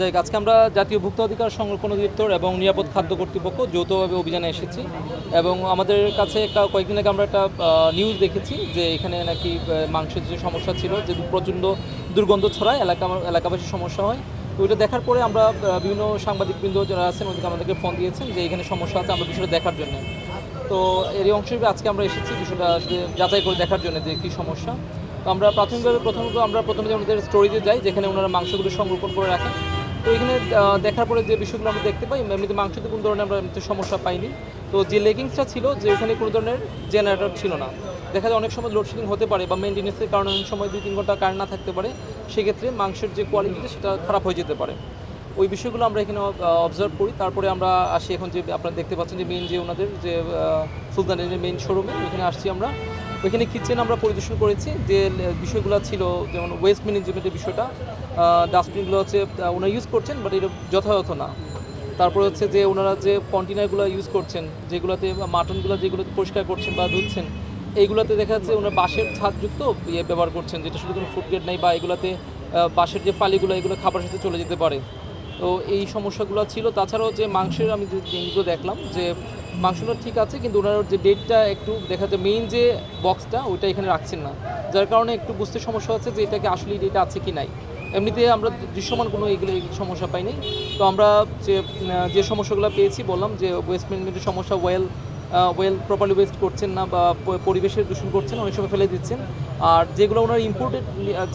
আজকে আমরা জাতীয় ভোক্তা অধিকার সংরক্ষণ অধিদপ্তর এবং নিরাপদ খাদ্য কর্তৃপক্ষ যৌথভাবে অভিযানে এসেছি এবং আমাদের কাছে একটা কয়েকদিন আগে আমরা একটা নিউজ দেখেছি যে এখানে নাকি মাংসের যে সমস্যা ছিল, যে প্রচণ্ড দুর্গন্ধ ছড়ায়, এলাকা, এলাকাবাসীর সমস্যা হয়। তো ওইটা দেখার পরে আমরা বিভিন্ন সাংবাদিকবৃন্দ যারা আছেন, ওদেরকে আমাদেরকে ফোন দিয়েছেন যে এখানে সমস্যা আছে, আমরা বিষয়টা দেখার জন্য। তো এরই অংশ হিসেবে আজকে আমরা এসেছি বিষয়টা আসলে যাচাই করে দেখার জন্য যে কী সমস্যা। তো আমরা প্রাথমিকভাবে, প্রথমত আমরা প্রথমে আমাদের স্টোরেজে যাই, যেখানে ওনারা মাংসগুলো সংরক্ষণ করে রাখেন তো এখানে দেখার পরে যে বিষয়গুলো আমরা দেখতে পাই, এমনিতে মাংসতে কোনো ধরনের আমরা সমস্যা পাইনি। তো যে লেগিংসটা ছিল, যে ওখানে কোনো ধরনের জেনারেটর ছিল না। দেখা যায় অনেক সময় লোডশেডিং হতে পারে বা মেনটেন্যান্সের কারণে অনেক সময় দুই তিন ঘণ্টা কারেন্ট না থাকতে পারে, সেক্ষেত্রে মাংসের যে কোয়ালিটিটা সেটা খারাপ হয়ে যেতে পারে। ওই বিষয়গুলো আমরা এখানে অবজার্ভ করি। তারপরে আমরা আসি এখন যে আপনারা দেখতে পাচ্ছেন যে মেইন যে ওনাদের যে সুলতানের যে মেইন শোরুমে ওইখানে আসছি আমরা। ওইখানে কিচেন আমরা পরিদর্শন করেছি, যে বিষয়গুলো ছিল, যেমন ওয়েস্ট ম্যানেজমেন্টের বিষয়টা ডাস্টবিনগুলো হচ্ছে ওনারা ইউজ করছেন বাট এটা যথাযথ না। তারপরে হচ্ছে যে, ওনারা যে কন্টেনারগুলো ইউজ করছেন, যেগুলোতে মাটনগুলো যেগুলোতে পরিষ্কার করছেন বা ধুচ্ছেন, এইগুলোতে দেখা যাচ্ছে ওনারা বাঁশের ছাদযুক্ত ইয়ে ব্যবহার করছেন, যেটা শুধু কোনো ফুড গ্রেড নাই বা এগুলোতে বাঁশের যে ফালিগুলো, এগুলো খাবার সাথে চলে যেতে পারে। তো এই সমস্যাগুলো ছিল। তাছাড়াও যে মাংসের আমি যে জিনিসগুলো দেখলাম, যে মাংসটা ঠিক আছে, কিন্তু ওনার যে ডেটটা একটু দেখা যায় মেইন যে বক্সটা ওইটা এখানে রাখছেন না। যার কারণে একটু বুঝতে সমস্যা হচ্ছে যে এটাকে আসলে ডেট আছে কি নাই। এমনিতে আমরা দৃশ্যমান কোনো এগুলো সমস্যা পাইনি। তো আমরা যে যে সমস্যাগুলো পেয়েছি, বললাম যে ওয়েস্ট ম্যানেজমেন্টের সমস্যা ওয়েল ওয়েল প্রপারলি ওয়েস্ট করছেন না বা পরিবেশের দূষণ করছেন, অনেক সময় ফেলে দিচ্ছেন। আর যেগুলো ওনার ইম্পোর্টেড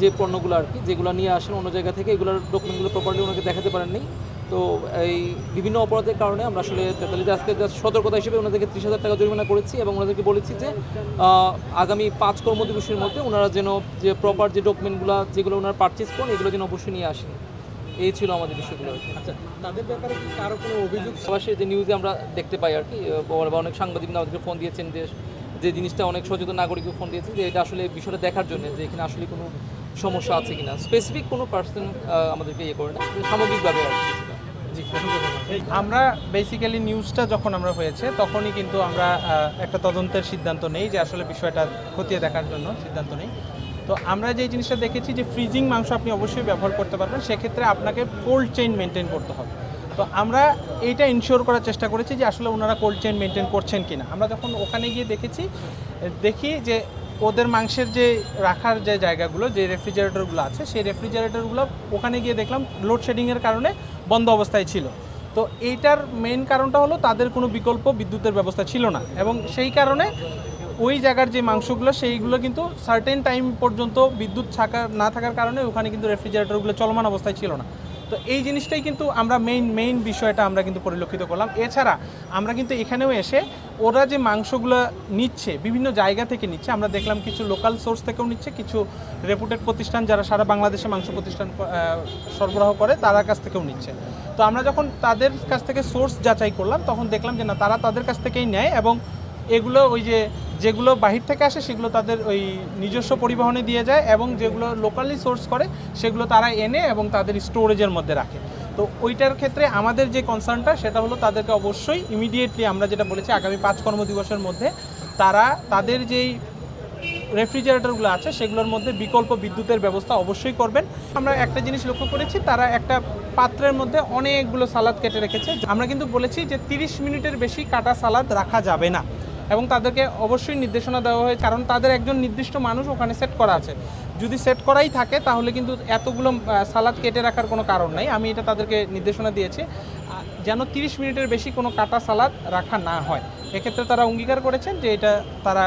যে পণ্যগুলো আর কি, যেগুলো নিয়ে আসেন অন্য জায়গা থেকে, এগুলোর ডকুমেন্টগুলো প্রপারলি ওনাকে দেখাতে পারেননি। তো এই বিভিন্ন অপরাধের কারণে আমরা আসলে তেতাল্লিশ আজকে সতর্কতা হিসেবে ওনাদেরকে ত্রিশ হাজার টাকা জরিমানা করেছি এবং ওনাদেরকে বলেছি যে আগামী পাঁচ কর্মদিবসের মধ্যে ওনারা যেন যে প্রপার যে ডকুমেন্টগুলো যেগুলো ওনারা পারচেস করেন এগুলো যেন অবশ্যই নিয়ে আসেন। এই ছিল আমাদের বিষয়গুলো আচ্ছা তাদের ব্যাপারে কি কারও কোনো অভিযোগ সরাসরি যে নিউজে আমরা দেখতে পাই আর কি বা- বা অনেক সাংবাদিক আমাদেরকে ফোন দিয়েছেন যে যে জিনিসটা অনেক সচেতন নাগরিককে ফোন দিয়েছে যে এটা আসলে বিষয়টা দেখার জন্য যে এখানে আসলে কোনো সমস্যা আছে কিনা। স্পেসিফিক কোনো পার্সন আমাদেরকে ইয়ে করে না সামগ্রিকভাবে আর কি। আমরা বেসিক্যালি নিউজটা যখন আমরা হয়েছে, তখনই কিন্তু আমরা একটা তদন্তের সিদ্ধান্ত নেই যে আসলে বিষয়টা খতিয়ে দেখার জন্য সিদ্ধান্ত নেই। তো আমরা যে জিনিসটা দেখেছি যে ফ্রিজিং মাংস আপনি অবশ্যই ব্যবহার করতে পারবেন, সেক্ষেত্রে আপনাকে কোল্ড চেইন মেনটেন করতে হবে। তো আমরা এইটা ইনশিওর করার চেষ্টা করেছি যে আসলে ওনারা কোল্ড চেইন মেনটেন করছেন কিনা। আমরা যখন ওখানে গিয়ে দেখেছি, দেখি যে ওদের মাংসের যে রাখার যে জায়গাগুলো, যে রেফ্রিজারেটরগুলো আছে, সেই রেফ্রিজারেটরগুলো ওখানে গিয়ে দেখলাম লোডশেডিংয়ের কারণে বন্ধ অবস্থায় ছিল। তো এইটার মেইন কারণটা হলো তাদের কোনো বিকল্প বিদ্যুতের ব্যবস্থা ছিল না এবং সেই কারণে ওই জায়গার যে মাংসগুলো, সেইগুলো কিন্তু সার্টেন টাইম পর্যন্ত বিদ্যুৎ থাকা, না থাকার কারণে ওখানে কিন্তু রেফ্রিজারেটরগুলো চলমান অবস্থায় ছিল না। তো এই জিনিসটাই কিন্তু আমরা মেইন মেইন বিষয়টা আমরা কিন্তু পরিলক্ষিত করলাম। এছাড়া আমরা কিন্তু এখানেও এসে ওরা যে মাংসগুলো নিচ্ছে, বিভিন্ন জায়গা থেকে নিচ্ছে, আমরা দেখলাম কিছু লোকাল সোর্স থেকেও নিচ্ছে, কিছু রেপুটেড প্রতিষ্ঠান যারা সারা বাংলাদেশে মাংস প্রতিষ্ঠান সরবরাহ করে, তার কাছ থেকেও নিচ্ছে। তো আমরা যখন তাদের কাছ থেকে সোর্স যাচাই করলাম, তখন দেখলাম যে না, তারা তাদের কাছ থেকেই নেয় এবং এগুলো ওই যে যেগুলো বাহির থেকে আসে, সেগুলো তাদের ওই নিজস্ব পরিবহনে দিয়ে যায় এবং যেগুলো লোকালি সোর্স করে, সেগুলো তারা এনে এবং তাদের স্টোরেজের মধ্যে রাখে। তো ওইটার ক্ষেত্রে আমাদের যে কনসার্নটা সেটা হলো তাদেরকে অবশ্যই ইমিডিয়েটলি আমরা যেটা বলেছি, আগামী পাঁচ কর্মদিবসের মধ্যে তারা তাদের যেই রেফ্রিজারেটরগুলো আছে, সেগুলোর মধ্যে বিকল্প বিদ্যুতের ব্যবস্থা অবশ্যই করবেন। আমরা একটা জিনিস লক্ষ্য করেছি, তারা একটা পাত্রের মধ্যে অনেকগুলো সালাদ কেটে রেখেছে। আমরা কিন্তু বলেছি যে তিরিশ মিনিটের বেশি কাটা সালাদ রাখা যাবে না। এবং তাদেরকে অবশ্যই নির্দেশনা দেওয়া হয় কারণ তাদের একজন নির্দিষ্ট মানুষ ওখানে সেট করা আছে। যদি সেট করাই থাকে, তাহলে কিন্তু এতগুলো সালাদ কেটে রাখার কোনো কারণ নাই। আমি এটা তাদেরকে নির্দেশনা দিয়েছি। যেন তিরিশ মিনিটের বেশি কোনো কাটা সালাদ রাখা না হয়। এক্ষেত্রে তারা অঙ্গীকার করেছেন যে এটা তারা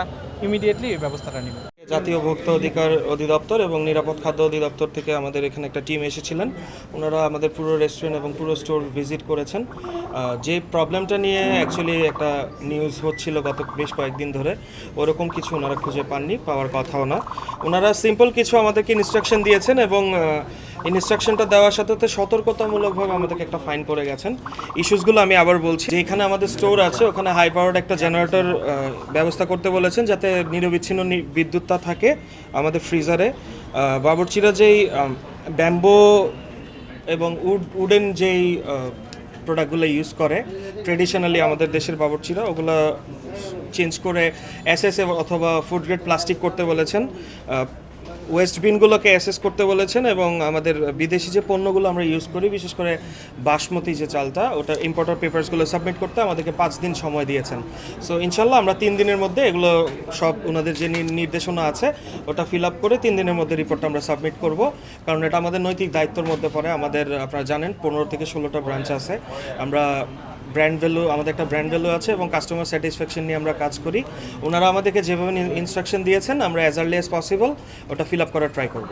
ইমিডিয়েটলি এই ব্যবস্থাটা নেবে। জাতীয় ভোক্তা অধিকার অধিদপ্তর এবং নিরাপদ খাদ্য অধিদপ্তর থেকে আমাদের এখানে একটা টিম এসেছিলেন। ওনারা আমাদের পুরো রেস্টুরেন্ট এবং পুরো স্টোর ভিজিট করেছেন। যে প্রবলেমটা নিয়ে অ্যাকচুয়ালি একটা নিউজ হচ্ছিল গত বেশ কয়েকদিন ধরে, ওরকম কিছু ওনারা খুঁজে পাননি, পাওয়ার কথাও না। ওনারা সিম্পল কিছু আমাদেরকে ইনস্ট্রাকশন দিয়েছেন এবং ইনস্ট্রাকশনটা দেওয়ার সাথে সাথে সতর্কতামূলকভাবে আমাদেরকে একটা ফাইন করে গেছেন। ইস্যুসগুলো আমি আবার বলছি। যে এখানে আমাদের স্টোর আছে, ওখানে হাই পাওয়ার্ড একটা জেনারেটর ব্যবস্থা করতে বলেছেন যাতে নিরবিচ্ছিন্ন বিদ্যুৎটা থাকে আমাদের ফ্রিজারে বাবরচিরা যেই ব্যাম্বো এবং উড উডেন যেই প্রোডাক্টগুলো ইউজ করে ট্রেডিশনালি আমাদের দেশের বাবরচিরা, ওগুলো চেঞ্জ করে এস এস অথবা ফুড গ্রেড প্লাস্টিক করতে বলেছেন। ওয়েস্ট বিনগুলোকে অ্যাসেস করতে বলেছেন এবং আমাদের বিদেশি যে পণ্যগুলো আমরা ইউজ করি, বিশেষ করে বাসমতি যে চালটা, ওটা ইম্পোর্টার পেপারসগুলো সাবমিট করতে আমাদেরকে পাঁচ দিন সময় দিয়েছেন। সো ইনশাল্লাহ আমরা তিন দিনের মধ্যে এগুলো সব ওনাদের যে নির্দেশনা আছে, ওটা ফিল আপ করে তিন দিনের মধ্যে রিপোর্টটা আমরা সাবমিট করব। কারণ এটা আমাদের নৈতিক দায়িত্বের মধ্যে পড়ে। আমাদের, আপনারা জানেন, পনেরো থেকে ষোলোটা ব্রাঞ্চ আছে। আমরা ব্র্যান্ড ভ্যালু আমাদের একটা ব্র্যান্ড ভ্যালু আছে এবং কাস্টমার স্যাটিসফ্যাকশন নিয়ে আমরা কাজ করি। ওনারা আমাদেরকে যেভাবে ইনস্ট্রাকশন দিয়েছেন, আমরা অ্যাজ আর্লি অ্যাজ পসিবল ওটা ফিল আপ করার ট্রাই করব।